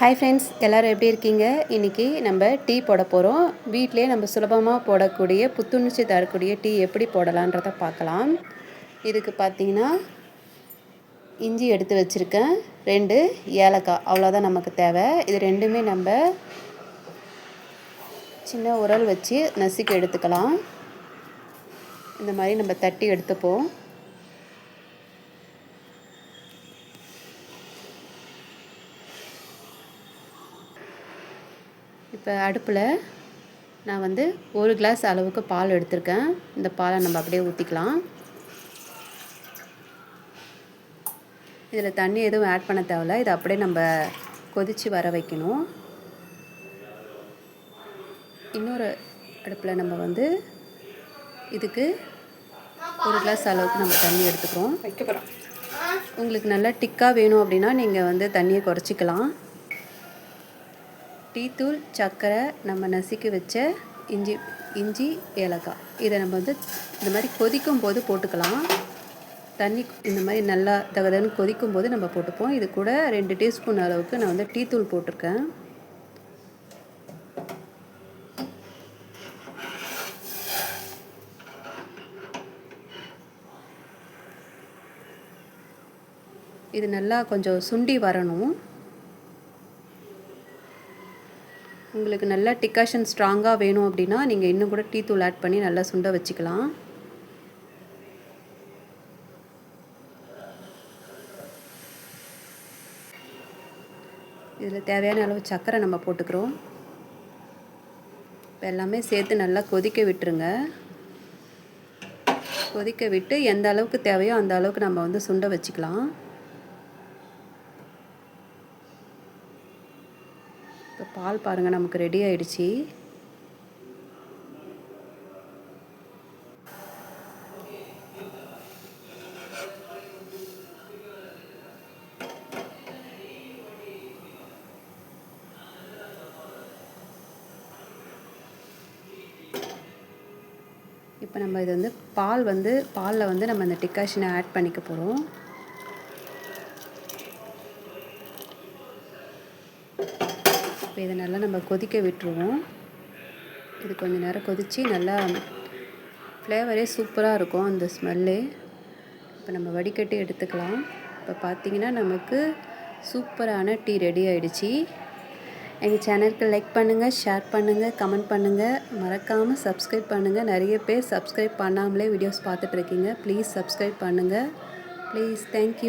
Hi friends எல்லோரும் எப்படி இருக்கீங்க? இன்றைக்கி நம்ம டீ போட போகிறோம் வீட்டிலே நம்ம சுலபமாக போடக்கூடிய புத்துணர்ச்சி தரக்கூடிய டீ எப்படி போடலான்றதை பார்க்கலாம். இதுக்கு பார்த்தீங்கன்னா இஞ்சி எடுத்து வச்சுருக்கேன். ரெண்டு ஏலக்காய். அவ்வளோதான் நமக்கு தேவை. இது ரெண்டுமே நம்ம சின்ன உரல் வச்சு நசுக்கி எடுத்துக்கலாம். இந்த மாதிரி நம்ம தட்டி எடுத்துப்போம். இப்போ அடுப்பில் நான் வந்து ஒரு கிளாஸ் அளவுக்கு பால் எடுத்திருக்கேன். இந்த பாலை நம்ம அப்படியே ஊற்றிக்கலாம். இதில் தண்ணி எதுவும் ஆட் பண்ண தேவையில்ல. இதை அப்படியே நம்ம கொதித்து வர வைக்கணும். இன்னொரு அடுப்பில் நம்ம வந்து இதுக்கு ஒரு கிளாஸ் அளவுக்கு நம்ம தண்ணி எடுத்துக்கிறோம். உங்களுக்கு நல்லா டிக்காக வேணும் அப்படின்னா நீங்கள் வந்து தண்ணியை குறைச்சிக்கலாம். டீத்தூள் சர்க்கரை நம்ம நசுக்கி வச்ச இஞ்சி இஞ்சி ஏலக்காய். இதை நம்ம வந்து இந்த மாதிரி கொதிக்கும் போது போட்டுக்கலாம். தண்ணி இந்த மாதிரி நல்லா தகதன்னு கொதிக்கும் போது நம்ம போட்டுப்போம். இது கூட ரெண்டு டீஸ்பூன் அளவுக்கு நான் வந்து டீத்தூள் போட்டிருக்கேன். இது நல்லா கொஞ்சம் சுண்டி வரணும். உங்களுக்கு நல்லா டிக்காஷன் ஸ்ட்ராங்காக வேணும் அப்படின்னா நீங்கள் இன்னும் கூட டீ தூள் ஆட் பண்ணி நல்லா சுண்ட வச்சுக்கலாம். இதில் தேவையான அளவு சர்க்கரை நம்ம போட்டுக்கிறோம். இப்போ எல்லாமே சேர்த்து நல்லா கொதிக்க விட்டுருங்க. கொதிக்க விட்டு எந்த அளவுக்கு தேவையோ அந்த அளவுக்கு நம்ம வந்து சுண்ட வச்சுக்கலாம். இப்போ பால் பாருங்கள் நமக்கு ரெடி ஆயிடுச்சு. இப்போ நம்ம இது வந்து பால் வந்து பாலில் வந்து நம்ம அந்த டிக்காஷினை ஆட் பண்ணிக்க போகிறோம் இப்போ இதை நல்லா நம்ம கொதிக்க விட்டுருவோம். இது கொஞ்சம் நேரம் கொதித்து நல்லா ஃப்ளேவரே சூப்பராக இருக்கும் அந்த ஸ்மெல்லு. இப்போ நம்ம வடிகட்டி எடுத்துக்கலாம். இப்போ பார்த்திங்கன்னா நமக்கு சூப்பரான டீ ரெடி ஆகிடுச்சி எங்கள் சேனலுக்கு லைக் பண்ணுங்கள் ஷேர் பண்ணுங்கள் கமெண்ட் பண்ணுங்கள் மறக்காமல் சப்ஸ்கிரைப் பண்ணுங்கள் நிறைய பேர் சப்ஸ்கிரைப் பண்ணாமலே வீடியோஸ் பார்த்துட்ருக்கீங்க ப்ளீஸ் சப்ஸ்கிரைப் பண்ணுங்கள் ப்ளீஸ் தேங்க்யூ.